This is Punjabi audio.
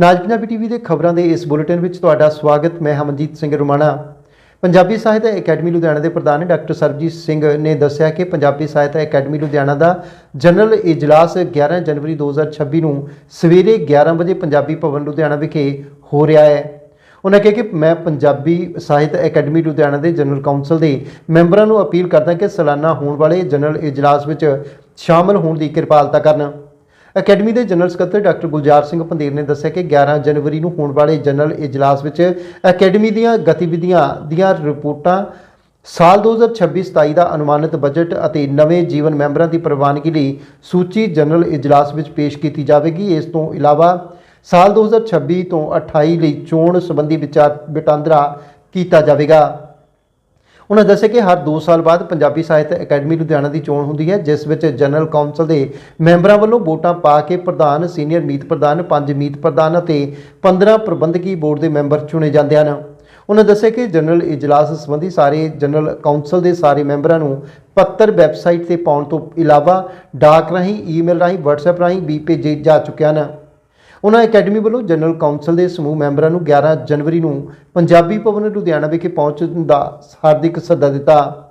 ਨਾਜ ਪੰਜਾਬੀ ਟੀਵੀ ਦੇ ਖਬਰਾਂ ਦੇ ਇਸ ਬੁਲੇਟਿਨ ਵਿੱਚ ਤੁਹਾਡਾ ਸਵਾਗਤ। ਮੈਂ ਹਮਨਜੀਤ ਸਿੰਘ ਰੁਮਾਣਾ। ਪੰਜਾਬੀ ਸਾਹਿਤ ਅਕੈਡਮੀ ਲੁਧਿਆਣਾ ਦੇ ਪ੍ਰਧਾਨ ਡਾਕਟਰ ਸਰਬਜੀਤ ਸਿੰਘ ਨੇ ਦੱਸਿਆ ਕਿ ਪੰਜਾਬੀ ਸਾਹਿਤ ਅਕੈਡਮੀ ਲੁਧਿਆਣਾ ਦਾ ਜਨਰਲ ਇਜਲਾਸ 11 ਜਨਵਰੀ 2026 ਨੂੰ ਸਵੇਰੇ 11 ਵਜੇ ਪੰਜਾਬੀ ਭਵਨ ਲੁਧਿਆਣਾ ਵਿਖੇ ਹੋ ਰਿਹਾ ਹੈ। ਉਹਨਾਂ ਕਿਹਾ ਕਿ ਮੈਂ ਪੰਜਾਬੀ ਸਾਹਿਤ ਅਕੈਡਮੀ ਲੁਧਿਆਣਾ ਦੇ ਜਨਰਲ ਕਾਉਂਸਲ ਦੇ ਮੈਂਬਰਾਂ ਨੂੰ ਅਪੀਲ ਕਰਦਾ ਕਿ ਸਾਲਾਨਾ ਹੋਣ ਵਾਲੇ ਜਨਰਲ ਇਜਲਾਸ ਵਿੱਚ ਸ਼ਾਮਲ ਹੋਣ ਦੀ ਕਿਰਪਾਲਤਾ ਕਰਨ। ਅਕੈਡਮੀ ਦੇ ਜਨਰਲ ਸਕੱਤਰ ਡਾਕਟਰ ਗੁਲਜ਼ਾਰ ਸਿੰਘ ਪੰਦੇਰ ਨੇ ਦੱਸਿਆ ਕਿ 11 ਜਨਵਰੀ ਨੂੰ ਹੋਣ ਵਾਲੇ ਜਨਰਲ ਇਜਲਾਸ ਵਿੱਚ ਅਕੈਡਮੀ ਦੀਆਂ ਗਤੀਵਿਧੀਆਂ ਦੀਆਂ ਰਿਪੋਰਟਾਂ ਸਾਲ 2026-27 ਦਾ ਅਨੁਮਾਨਿਤ ਬਜਟ ਅਤੇ ਨਵੇਂ ਜੀਵਨ ਮੈਂਬਰਾਂ ਦੀ ਪ੍ਰਵਾਨਗੀ ਲਈ ਸੂਚੀ ਜਨਰਲ ਇਜਲਾਸ ਵਿੱਚ ਪੇਸ਼ ਕੀਤੀ ਜਾਵੇਗੀ। ਇਸ ਤੋਂ ਇਲਾਵਾ ਸਾਲ 2026 ਤੋਂ 28 ਲਈ ਚੋਣ ਸੰਬੰਧੀ ਵਿਚਾਰ ਵਟਾਂਦਰਾ ਕੀਤਾ ਜਾਵੇਗਾ। ਉਹਨਾਂ ਦੱਸਿਆ ਕਿ ਹਰ 2 ਸਾਲ ਬਾਅਦ ਪੰਜਾਬੀ ਸਾਹਿਤ ਅਕੈਡਮੀ ਲੁਧਿਆਣਾ ਦੀ ਚੋਣ ਹੁੰਦੀ ਹੈ, ਜਿਸ ਵਿੱਚ ਜਨਰਲ ਕੌਂਸਲ ਦੇ ਮੈਂਬਰਾਂ ਵੱਲੋਂ ਵੋਟਾਂ ਪਾ ਕੇ ਪ੍ਰਧਾਨ, ਸੀਨੀਅਰ ਮੀਤ ਪ੍ਰਧਾਨ, ਪੰਜ ਮੀਤ ਪ੍ਰਧਾਨ ਅਤੇ 15 ਪ੍ਰਬੰਧਕੀ ਬੋਰਡ ਦੇ ਮੈਂਬਰ ਚੁਣੇ ਜਾਂਦੇ ਹਨ। ਉਹਨਾਂ ਦੱਸਿਆ ਕਿ ਜਨਰਲ ਇਜਲਾਸ ਸੰਬੰਧੀ ਸਾਰੇ ਜਨਰਲ ਕਾਉਂਸਲ ਦੇ ਸਾਰੇ ਮੈਂਬਰਾਂ ਨੂੰ ਪੱਤਰ ਵੈਬਸਾਈਟ ਤੇ ਪਾਉਣ ਤੋਂ ਇਲਾਵਾ ਡਾਕ ਰਾਹੀਂ, ਈਮੇਲ ਰਾਹੀਂ WhatsApp ਰਾਹੀਂ ਵੀ ਭੇਜੇ ਜਾ ਚੁੱਕੇ ਹਨ। ਉਹਨਾਂ ਅਕੈਡਮੀ ਵੱਲੋਂ ਜਨਰਲ ਕਾਉਂਸਲ ਦੇ ਸਮੂਹ ਮੈਂਬਰਾਂ ਨੂੰ 11 ਜਨਵਰੀ ਨੂੰ ਪੰਜਾਬੀ ਭਵਨ ਲੁਧਿਆਣਾ ਵਿਖੇ ਪਹੁੰਚਣ ਦਾ ਹਾਰਦਿਕ ਸੱਦਾ ਦਿੱਤਾ।